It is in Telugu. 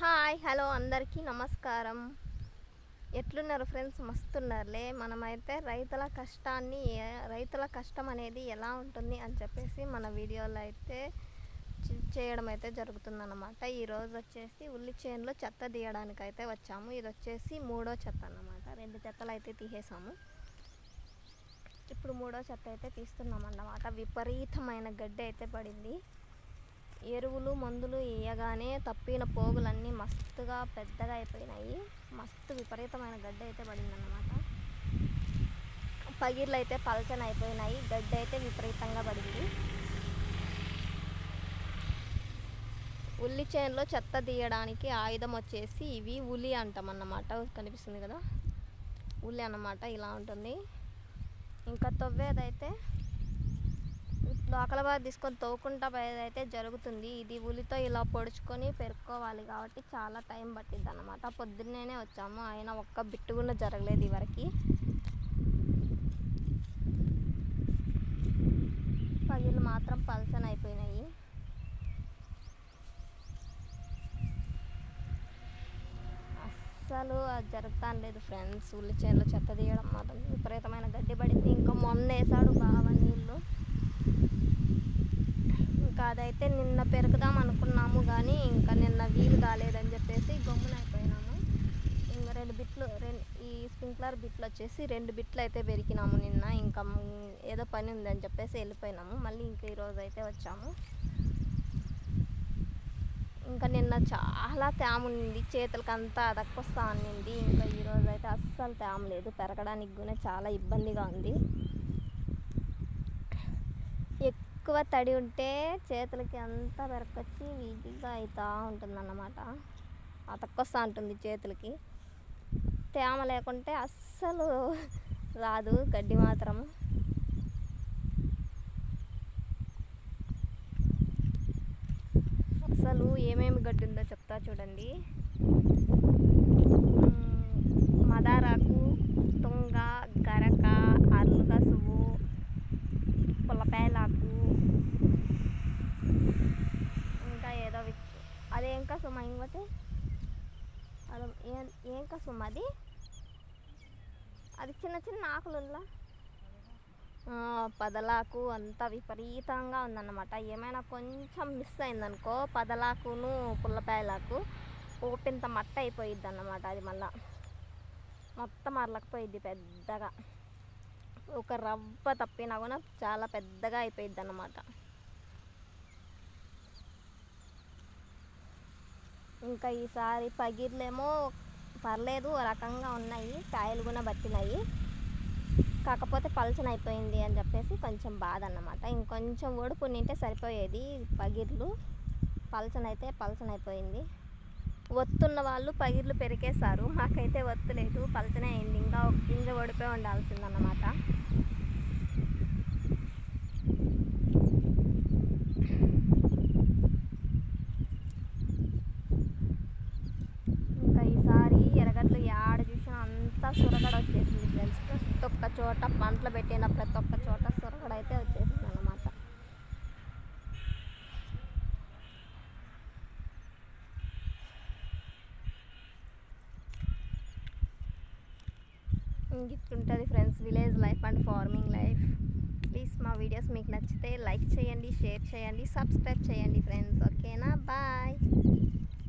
హాయ్ హలో అందరికీ నమస్కారం. ఎట్లున్నారు ఫ్రెండ్స్? మస్తున్నారులే. మనమైతే రైతుల కష్టాన్ని రైతుల కష్టం అనేది ఎలా ఉంటుంది అని చెప్పేసి మన వీడియోలో అయితే చేయడం అయితే జరుగుతుందన్నమాట. ఈరోజు వచ్చేసి ఉల్లి చేనులో చెత్త తీయడానికి అయితే వచ్చాము. ఇది వచ్చేసి మూడో చెత్త అన్నమాట. రెండు చెత్తలు అయితే తీసేసాము. ఇప్పుడు మూడో చెత్త అయితే తీస్తున్నాం అన్నమాట విపరీతమైన గడ్డి అయితే పడింది. ఎరువులు మందులు వేయగానే తప్పిన పోగులన్నీ మస్తుగా పెద్దగా అయిపోయినాయి. మస్తు విపరీతమైన గడ్డి అయితే పడిందన్నమాట. పగిర్లు అయితే పలచన అయిపోయినాయి. గడ్డి అయితే విపరీతంగా పడింది. ఉల్లి చేనులో చెత్త తీయడానికి ఆయుధం వచ్చేసి ఇవి ఉలి అంటాం అన్నమాట కనిపిస్తుంది కదా? ఉల్లి అన్నమాట ఇలా ఉంటుంది. ఇంకా తవ్వేదైతే లోకల బాగా తీసుకొని తవ్వుకుంటా అయితే జరుగుతుంది. ఇది ఉలితో ఇలా పొడుచుకొని పెరుక్కోవాలి కాబట్టి చాలా టైం పట్టిద్ది అనమాట పొద్దున్నేనే వచ్చాము. అయినా ఒక్క బిట్టు కూడా జరగలేదు ఇవరికి పగిలు మాత్రం పల్చన అయిపోయినాయి. అస్సలు అది జరుగుతాను లేదు ఫ్రెండ్స్. ఉల్లి చేనులో చెత్త తీయడం మాత్రం విపరీతమైన గడ్డి పడింది. ఇంకా మొన్న వేసాడు అదైతే నిన్న పెరగదాం అనుకున్నాము కానీ ఇంకా నిన్న వీలు కాలేదని చెప్పేసి గమ్మున అయిపోయినాము. ఇంకా రెండు బిట్లు రెండు ఈ స్ప్రింక్లర్ బిట్లు వచ్చేసి రెండు బిట్లు అయితే పెరిగినాము నిన్న. ఇంకా ఏదో పని ఉందని చెప్పేసి వెళ్ళిపోయినాము. మళ్ళీ ఇంకా ఈరోజు అయితే వచ్చాము. ఇంకా నిన్న చాలా తేముంది చేతులకి అంతా అదక్కొస్తా అనింది ఇంకా ఈరోజు అయితే అస్సలు తేమ లేదు. పెరగడానికి కూడా చాలా ఇబ్బందిగా ఉంది. ఎక్కువ తడి ఉంటే చేతులకి అంతా పెరకొచ్చి ఈజీగా అవుతూ ఉంటుందన్నమాట. అతక్కొస్తూ ఉంటుంది చేతులకి. తేమ లేకుంటే అస్సలు రాదు గడ్డి మాత్రం. అసలు ఏమేమి గడ్డి ఉందో చెప్తా చూడండి. మదారాకు తుంగ గరక అల్లుగసువు పుల్లపాయలాకు ఇంకా ఏదో విత్ అదేం కసుమ అది ఏం ఏం కసుమ అది? అది చిన్న చిన్న ఆకులులా పదలాకు అంతా విపరీతంగా ఉందన్నమాట. ఏమైనా కొంచెం మిస్ అయిందనుకో పదలాకును పుల్లపాయలాకు ఓపెంత మట్ట అయిపోయిద్ది అన్నమాట అది మళ్ళా. మొత్తం అరలకపోయిద్ది పెద్దగా. ఒక రవ్వ తప్పినా కూడా చాలా పెద్దగా అయిపోయిద్ది అన్నమాట ఇంకా ఈసారి పగిర్లేమో పర్లేదు ఓ రకంగా ఉన్నాయి. కాయలు కూడా పట్టినాయి. కాకపోతే పలచన అయిపోయింది అని చెప్పేసి కొంచెం బాధ అన్నమాట. ఇంకొంచెం ఒడుపు నింటే సరిపోయేది పగిర్లు. పలచన అయితే పలచన అయిపోయింది. ఒత్తున్న వాళ్ళు పగిర్లు పెరికేశారు. మాకైతే ఒత్తు లేదు పలచనే అయింది. ఇంకా ఒక గింజ ఒడిపే ఉండాల్సిందన్నమాట ఇంకా ఈసారి ఎరగట్లు యాడ చూసినా అంతా సొరగడ వచ్చేసింది ఫ్రెండ్స్. ప్రతి ఒక్క చోట పంటలు పెట్టిన ప్రతి ఒక్క చోట సొరగడ అయితే వచ్చేసింది అన్నమాట. ఇట్లుంటుంది friends village life and farming life. Please మా వీడియోస్ మీకు నచ్చితే లైక్ చేయండి షేర్ చేయండి సబ్స్క్రైబ్ చేయండి ఫ్రెండ్స్. ఓకేనా? బాయ్.